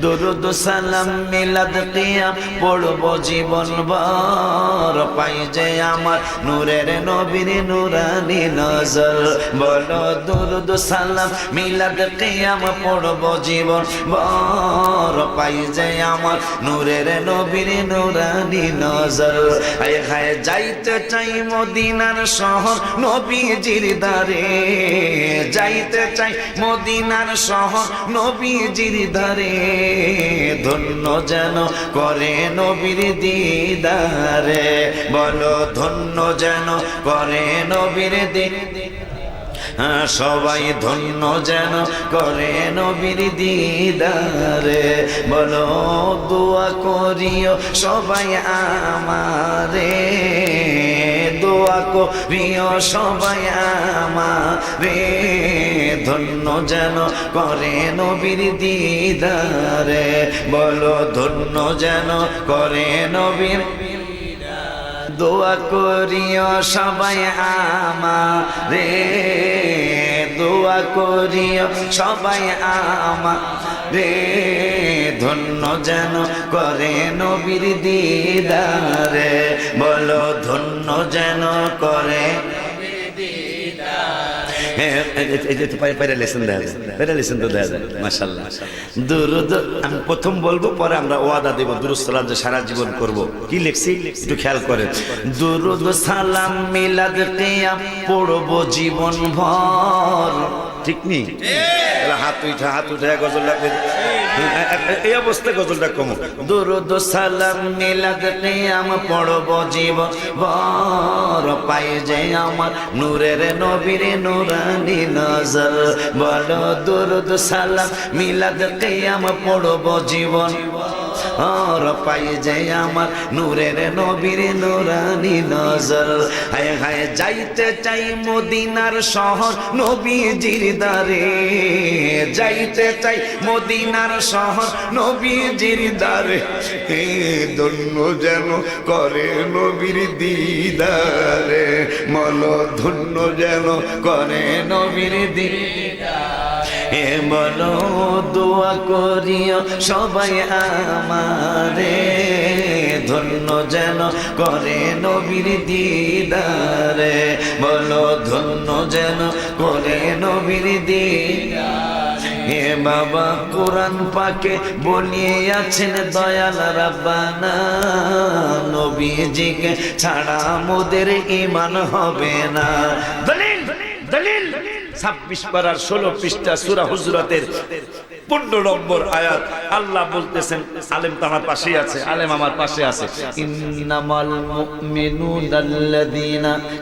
দুরুদ সালাম, মিলাদ কিয়াম, পড়ব জীবন ভর। পাই যে আমার নূরের নবীর নুরানি নজর। বলো দুরুদ সালাম, মিলাদ কিয়াম, পড়ব জীবন ভর। পাই যে আমার নূরের নবীর নুরানি নজর। হায় হায়, যাইতে চাই মদিনার শহর নবীজির দারে যাইতে চাই মদিনার শহর নবীজির দারে ধন্য যেন করে নবীর দিদারে। বলো ধন্য যেন করে নবীর দিন হ্যাঁ, সবাই ধন্য যেন করে নবীর দিদারে। বলো দোয়া করিও সবাই আমারে। দোয়া করিও সবাই আমারে। ধন্য যেন করে নবীর দিদারে। বলো ধন্য যেন করে নবীর দোয়া করিও সবাই আমারে। দোয়া করিও সবাই আমারে। ধন্য যেন করে নবীর দিদারে। বলো ধন্য যেন করে আমি প্রথম বলব, পরে আমরা ওয়াদা দেব, দুরুদ, সালাম যে সারা জীবন করব। কি লিখছি? একটু খেয়াল করেন। দুরুদ, সালাম, মিলাদ পড়ব জীবন ভর। ঠিক নেই হাত উঠা গজল এই অবস্থায় গজলটা কমো। দুরুদ, সালাম, মিলাদ, কিয়াম, পড়ব জীবন বর পাই যে আমার নূরের নবীর নুরানি নজর। বলো দুরুদ সালাম মিলাদ কেয়াম পড়ব জীবন। আর পাই যে আমার নূরের নবীর নুরানি নজর। হায় হায় যাইতে চাই মদিনার শহর নবীজির দারে যাইতে চাই মদিনার শহর নবীজির দারে হে ধন্য যেন করে নবীর দিদারে। মল ধন্য যেন করে নবীর দিদারে। বলো, দোয়া করিও সবাই আমারে। ধন্য যেন করে নবীর দিদারে। বলো, ধন্য যেন করে নবীর হে বাবা, কোরআন পাকে বলিয়ে আছেন দয়াল রাব্বানা। নবীজিকে ছাড়া মোদের ইমান হবে না। দলিল দলিল। ছাব্বিশ পারার ষোলো পৃষ্ঠা সুরা হুজরাতের পনেরো নম্বর আয়াত। আল্লাহ বলতেছেন, আলেম আছে, আলেম আমার পাশে আছে।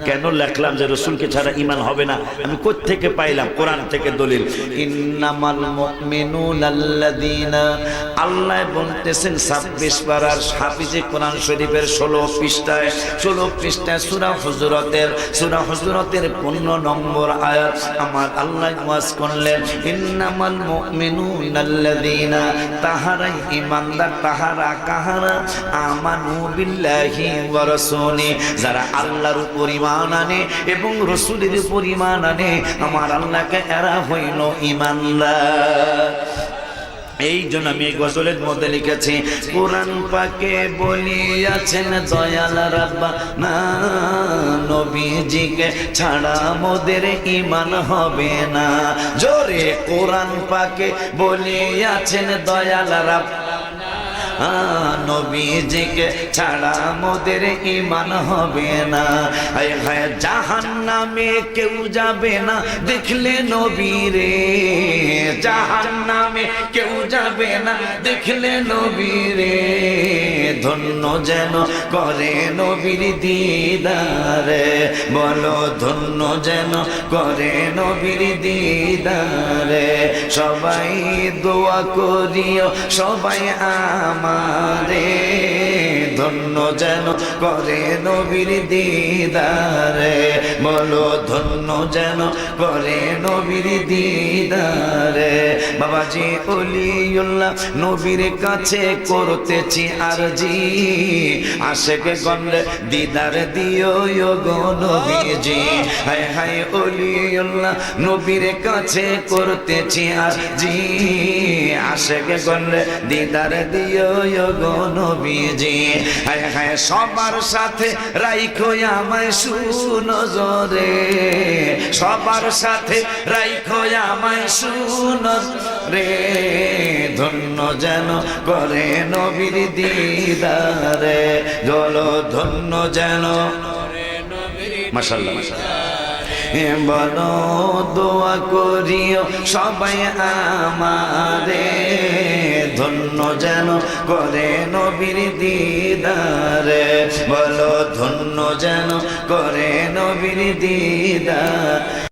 কেন লিখলাম যে রসুলকে ছাড়া ইমান হবে না? আমি থেকে পাইলাম? কোরআন থেকে দলিল। ইন্নামাল আল্লাহ বলতেছেন 26 পারার হাফিজে কোরআন শরীফের 16 পৃষ্ঠায় 16 পৃষ্ঠায় সূরা হজরতের, সূরা হুজুরাতের 15 নম্বর আয়াত। আমার আল্লাহ করলেন, ইন্নামাল তাহারা কাহারা যারা আল্লাহর উপর আনে এবং রাসূলের উপর ঈমান আনে, আমার আল্লাহকে এরা হইল ঈমানদার। এই জন্য আমি গজলের মধ্যে লিখেছি, কোরআন পাকে বলিয়াছেন দয়াল রাব্বা, না নবীজিকে ছাড়া মোদের ইমান হবে না। জোরে, কোরআন পাকে বলিয়াছেন দয়াল রাব্বা নবীজিকে ছাড়া মোদের ইমান হবে না। জাহান নামে কেউ যাবে না। দেখলে নবীরে জাহান নামে কেউ যাবে না। দেখলে নবীরে, ধন্য যেন করে নবীর দিদারে। বলো, ধন্য যেন করে নবীর দিদারে। সবাই দোয়া করিও সবাই আমারে ধন্য যেন করে নবীর দিদারে বলো ধন্য যেন করে নবীর দিদারে। বাবাজি, অলিউল্লাহ, নবীর কাছে করতেছি আরজি। আশেকে গন্ডে দিদার দিও গো নবীজি। হায় হায় অলিউল্লাহ, নবীর কাছে করতেছি আরজি। আশেকে গন্ডে দিদার দিও গো নবীজি। হায় হায় সবার সাথে রাইখো আমায় সুনজরে। সবার সাথে রাইখো আমায় সুনজরে। ধন্য যেন করে নবীর দিদারে। জল ধন্য যেন মাসাল্লাহ বলো, দোয়া করিও সবাই আমারে। ধন্য যেন করে নবীর দিদারে। বলো ধন্য যেন করে নবীর দিদার।